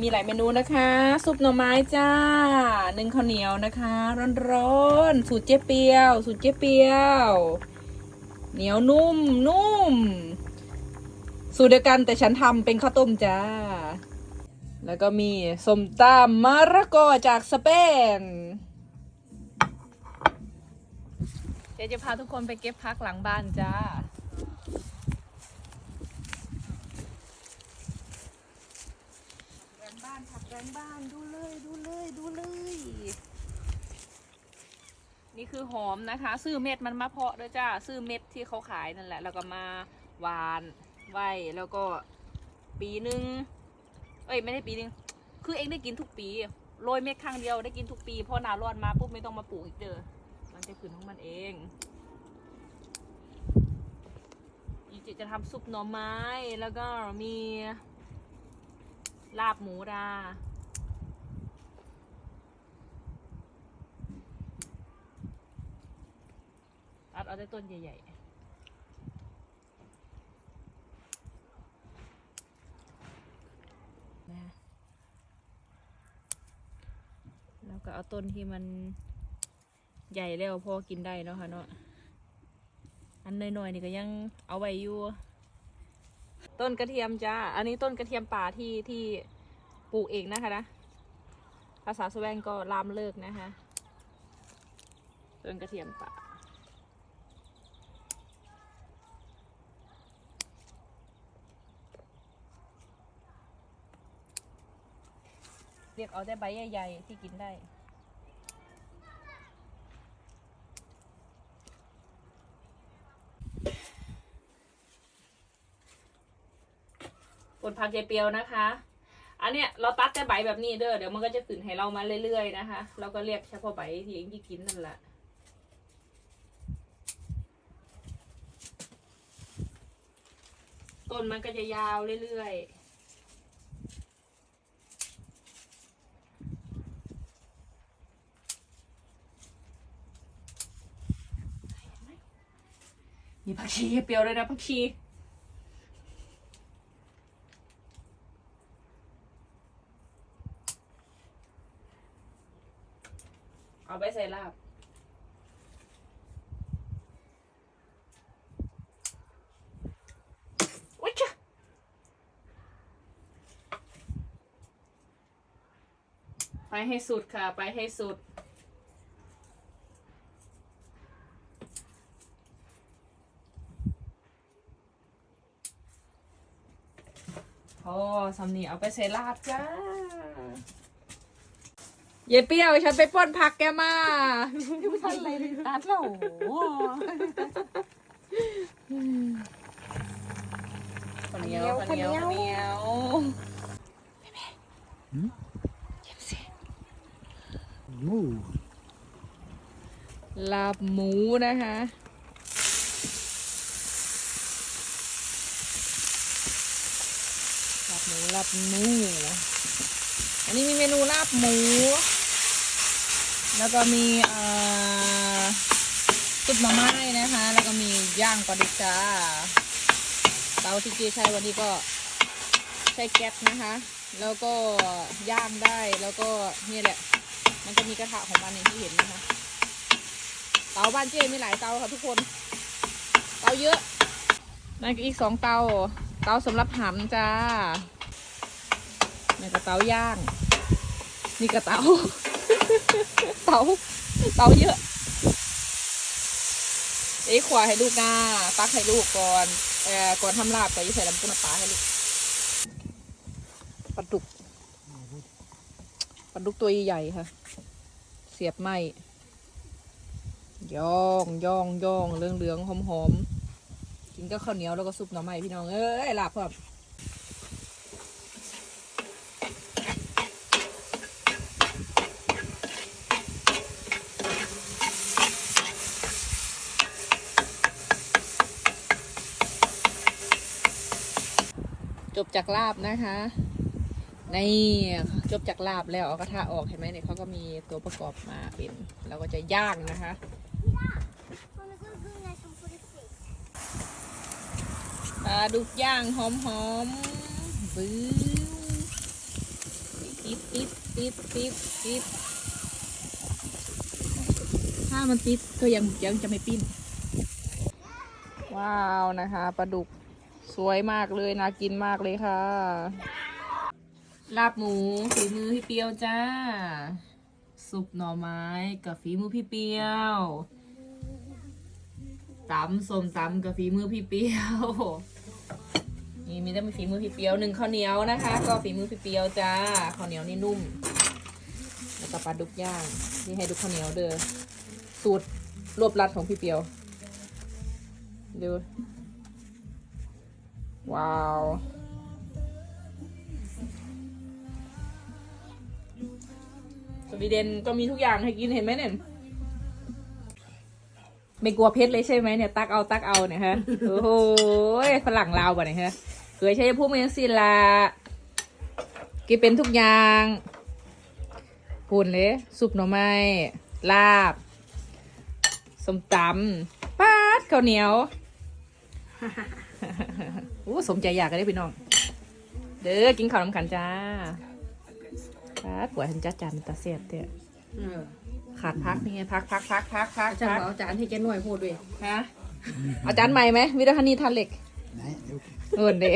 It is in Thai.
มีหลายเมนูนะคะ ซุปหน่อไม้จ้านึ่งข้าวเหนียวนะคะ ร้อนๆ สูตรเจ๊เปียว สูตรเจ๊เปียว เหนียวนุ่มนุ่ม สูตรเดียวกันแต่ฉันทำเป็นข้าวต้มจ้า แล้วก็มีส้มตำมะระกอจากสเปนเดี๋ยวจะพาทุกคนไปเก็บพักหลังบ้านจ้า แรงบ้านผักแร งบ้านดูเลยดูเลยดูเลย นี่คือหอมนะคะ ซื้อเม็ดมันมาเพาะด้วยจ้าซื้อเม็ดที่เขาขายนั่นแหละ แล้วก็มาหวานไว้แล้วก็ปีนึงเอ้ยไม่ได้ปีนึงคือเองได้กินทุกปีโรยเม็ดครั้งเดียวได้กินทุกปีพอหนาร้อนมาปุ๊บไม่ต้องมาปลูกอีกเด้อมันจะขึ้นของมันเองอีจิจะทำซุปหน่อไม้แล้วก็มีลาบหมูดา เอาแต่ต้นใหญ่ๆนะแล้วก็เอาต้นที่มันใหญ่แล้วพอกินได้เนาะค่ะเนาะ อันน้อยๆนี่ก็ยังเอาไว้อยู่ ต้นกระเทียมจ้า อันนี้ต้นกระเทียมป่าที่ที่ปลูกเองนะคะนะ ภาษาสแวงก็ลามเลิกนะคะ ต้นกระเทียมป่า เรียกเอาแต่ใบใหญ่ๆที่กินได้กดผักเจเปียวนะคะ อันเนี้ยเราตัดแต่ใบแบบนี้เด้อ เดี๋ยวมันก็จะขึ้นให้เรามาเรื่อยๆนะคะ เราก็เรียกเฉพาะใบที่เองที่กินนั่นแหละต้นมันก็จะยาวเรื่อยๆ มีผักชีเปรี้ยวเลยนะผักชีเอาไปใส่ลาบอุ๊ยจ้ะไปให้สุดค่ะ ไปให้สุด อ้สำนีเอาไปใส่ลาบจ้าเยเปรี้ยวฉันไปปล้นผักแกมาท่านอะไรตัดเราข้าวเหนียวข้าวเหนียวข้าวเหนียวหมูลาบหมูนะคะลาบหมูลาบหมูอันนี้มีเมนูลาบหมู แล้วก็มีเอ่อซุปหน่อไม้นะคะ แล้วก็มีย่างปลาดุกจ้าเตาที่เจใช้วันนี้ก็ใช้แก๊สนะคะ แล้วก็ย่างได้แล้วก็นี่แหละ มันจะมีกระทะของมันอย่างที่เห็นนะคะเตาบ้านเจมีหลายเตาค่ะทุกคน เตาเยอะนั่นก็อีกสองเตา เตาสำหรับหำจ้า นี่ก็เตาย่าง นี่ก็เตา เตา เตาเยอะ เอ้ขวาให้ลูกนาตักให้ลูกก่อนเอ่อก่อนทำลาบก็อยิ่ใส่ลำปุ้นปลาให้ลูกปลาดุกปลาดุกตัวใหญ่ๆค่ะ เสียบไหมย่องย่องย่องเหลืองเหลืองหอมหอมๆกินก็ข้าวเหนียวแล้วก็ซุปหน่อไม้พี่น้องเอ้ยลาบพร้อม จบจากลาบนะคะนี่จบจากลาบแล้วเอากระทะออกเห็นไหมเนี่ยเขาก็มีตัวประกอบมาเป็นเราก็จะย่างนะคะปลาดุกย่างหอมหอมบื้อติดติดติดถ้ามันติดก็ยังยังจะไม่ปิ้น ว้าวนะคะปลาดุก สวยมากเลยน่ากินมากเลยค่ะ ลาบหมูฝีมือพี่เปียวจ้า ซุปหน่อไม้กับฝีมือพี่เปียวตำส้มตำกับฝีมือพี่เปียวนี่มีแต่ฝีมือพี่เปียวหนึ่งข้าวเหนียวนะคะ ก็ฝีมือพี่เปียวจ้าข้าวเหนียวนี่นุ่มแล้วก็ปลาดุกย่างนี่ให้ดูข้าวเหนียวเด้อสูตรรวบรัดของพี่เปียวดู ว้าว สวีเดนก็มีทุกอย่างให้กินเห็นไหมเนี่ย ไม่กลัวเพชรเลยใช่ไหมเนี่ย ตักเอาตักเอาเนี่ยฮะ โอ้โหฝรั่งลาวป่ะเนี่ยฮะเคยใช้พวกมันยังสิละกินเป็นทุกอย่างพูนเลยซุปหน่อไม้ลาบส้มตำปาดข้าวเหนียว โอ้สมใจอยากกันได้อพี่น้อง เด้อกินข้าวน้ำขันจ้าพักกว่าฉันจัดจานเป็นตาเสียบเตี้ยเออขาดพักนี่ไงพักพักพักพักพักอาจารพัย์กบอกอาจารย์ให้แกหน่วยพูดด้วยฮะอาจารย์ใหม่ไหมวิทยานีทันเหล็ก Nej, jo. เงินเด้